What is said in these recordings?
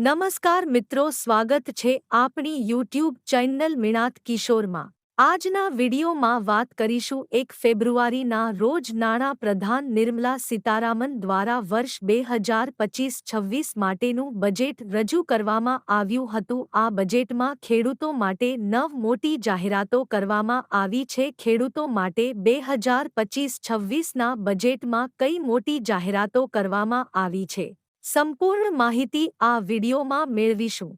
નમસ્કાર મિત્રો, સ્વાગત છે આપણી યુટ્યુબ ચેનલ મિણાત કિશોરમાં. આજના વિડીયોમાં વાત કરીશું એક ફેબ્રુઆરીના રોજ નાણાં પ્રધાન નિર્મલા સીતારામન દ્વારા વર્ષ બે હજાર પચીસ છવ્વીસ માટેનું બજેટ રજૂ કરવામાં આવ્યું હતું. આ બજેટમાં ખેડૂતો માટે નવ મોટી જાહેરાતો કરવામાં આવી છે. ખેડૂતો માટે બે હજાર પચીસ છવ્વીસના બજેટમાં કઈ મોટી જાહેરાતો કરવામાં આવી છે? સંપૂર્ણ માહિતી આ વિડીયોમાં મેળવીશું.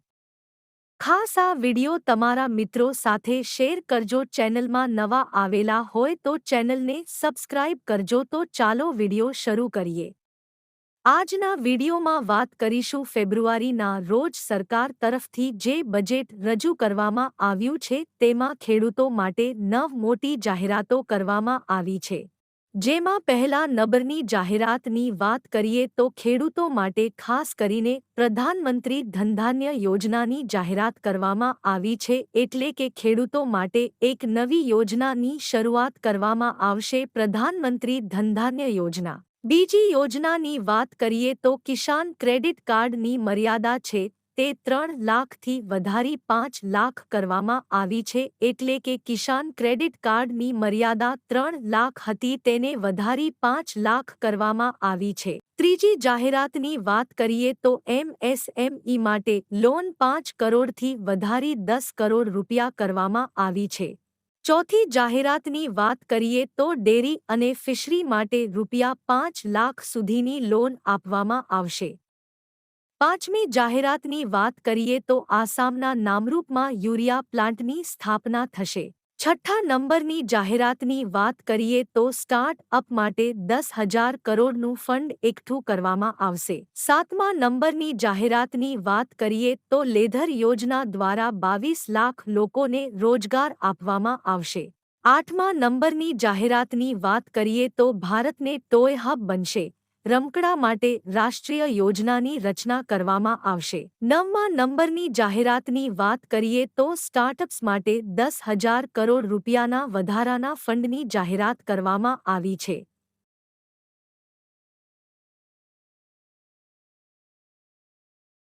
ખાસ આ વીડિયો તમારા મિત્રો સાથે શેર કરજો. ચેનલમાં નવા આવેલા હોય તો ચેનલને સબસ્ક્રાઇબ કરજો તો ચાલો વીડિયો શરૂ કરીએ. આજના વિડીયોમાં વાત કરીશું ફેબ્રુઆરીના રોજ સરકાર તરફથી જે બજેટ રજૂ કરવામાં આવ્યું છે તેમાં ખેડૂતો માટે નવ મોટી જાહેરાતો કરવામાં આવી છે. જેમાં પહેલા નંબરની જાહેરાતની વાત કરીએ તો ખેડૂતો માટે ખાસ કરીને પ્રધાનમંત્રી ધનધાન્ય યોજનાની જાહેરાત કરવામાં આવી છે એટલે કે ખેડૂતો માટે એક નવી યોજનાની શરૂઆત કરવામાં આવશે પ્રધાનમંત્રી ધનધાન્ય યોજના. બીજી યોજનાની વાત કરીએ તો કિસાન ક્રેડિટ કાર્ડની મર્યાદા છે તે ત્રણ લાખથી વધારી પાંચ લાખ કરવામાં આવી છે એટલે કે કિસાન ક્રેડિટ કાર્ડની મર્યાદા ત્રણ લાખ હતી તેને વધારી પાંચ લાખ કરવામાં આવી છે. ત્રીજી જાહેરાતની વાત કરીએ તો એમએસએમઈ માટે લોન પાંચ કરોડથી વધારી દસ કરોડ રૂપિયા કરવામાં આવી છે. ચોથી જાહેરાતની વાત કરીએ તો ડેરી અને ફિશરી માટે રૂપિયા પાંચ લાખ સુધીની લોન આપવામાં આવશે. પાંચમી જાહેરાતની વાત કરીએ તો આસામના નામરૂપમાં યુરિયા પ્લાન્ટની સ્થાપના થશે. છઠ્ઠા નંબરની જાહેરાતની વાત કરીએ તો સ્ટાર્ટ અપ માટે દસ હજાર કરોડનું ફંડ એકઠું કરવામાં આવશે. સાતમા નંબરની જાહેરાતની વાત કરીએ તો લેધર યોજના દ્વારા બાવીસ લાખ લોકોને રોજગાર આપવામાં આવશે. આઠમા નંબરની જાહેરાતની વાત કરીએ તો ભારતને ટોય હબ બનશે. રમકડા માટે રાષ્ટ્રીય યોજનાની રચના કરવામાં આવશે. નવમા નંબરની જાહેરાતની વાત કરીએ તો સ્ટાર્ટઅપ્સ માટે દસ હજાર કરોડ રૂપિયાના વધારાના ફંડની જાહેરાત કરવામાં આવી છે.